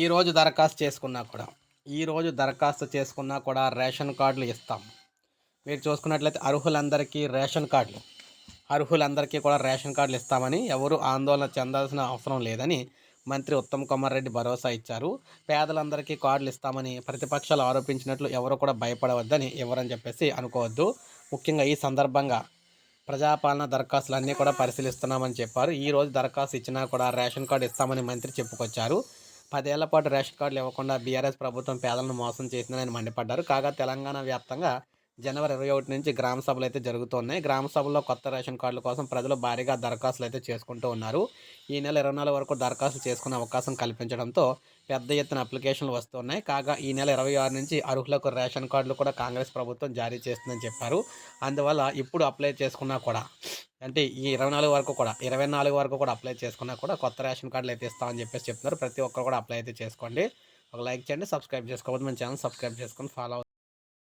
ఈరోజు దరఖాస్తు చేసుకున్నా కూడా ఈరోజు దరఖాస్తు చేసుకున్నా కూడా రేషన్ కార్డులు ఇస్తాం. మీరు చూసుకున్నట్లయితే అర్హులందరికీ రేషన్ కార్డులు అర్హులందరికీ కూడా రేషన్ కార్డులు ఇస్తామని ఎవరు ఆందోళన చెందాల్సిన అవసరం లేదని మంత్రి ఉత్తమ్ కుమార్ రెడ్డి భరోసా ఇచ్చారు. పేదలందరికీ కార్డులు ఇస్తామని ప్రతిపక్షాలు ఆరోపించినట్లు ఎవరు కూడా భయపడవద్దని ఎవరని చెప్పేసి అనుకోవద్దు. ముఖ్యంగా ఈ సందర్భంగా ప్రజాపాలన దరఖాస్తులు అన్నీ కూడా పరిశీలిస్తున్నామని చెప్పారు. ఈ రోజు దరఖాస్తు ఇచ్చినా కూడా రేషన్ కార్డు ఇస్తామని మంత్రి చెప్పుకొచ్చారు. పదేళ్ళ పాటు రేషన్ కార్డులు ఇవ్వకుండా బీఆర్ఎస్ ప్రభుత్వం పేదలను మోసం చేసిందని మండిపడ్డారు. కాగా తెలంగాణ వ్యాప్తంగా జనవరి ఇరవై ఒకటి నుంచి గ్రామ సభలు అయితే జరుగుతున్నాయి. గ్రామ సభల్లో కొత్త రేషన్ కార్డుల కోసం ప్రజలు భారీగా దరఖాస్తులు అయితే చేసుకుంటూ ఉన్నారు. ఈ నెల ఇరవై నాలుగు వరకు దరఖాస్తులు చేసుకునే అవకాశం కల్పించడంతో పెద్ద ఎత్తున అప్లికేషన్లు వస్తున్నాయి. కాగా ఈ నెల ఇరవై ఆరు నుంచి అర్హులకు రేషన్ కార్డులు కూడా కాంగ్రెస్ ప్రభుత్వం జారీ చేస్తుందని చెప్పారు. అందువల్ల ఇప్పుడు అప్లై చేసుకున్నా కూడా అంటే ఈ ఇరవై నాలుగు వరకు కూడా ఇరవై నాలుగు వరకు కూడా అప్లై చేసుకున్నా కూడా కొత్త రేషన్ కార్డులు అయితే ఇస్తామని చెప్పేసి చెప్తున్నారు. ప్రతి ఒక్కరు కూడా అప్లై అయితే చేసుకోండి. ఒక లైక్ చేయండి సబ్స్క్రైబ్ చేసుకోవద్దు. మన ఛానల్ సబ్స్క్రైబ్ చేసుకొని ఫాలో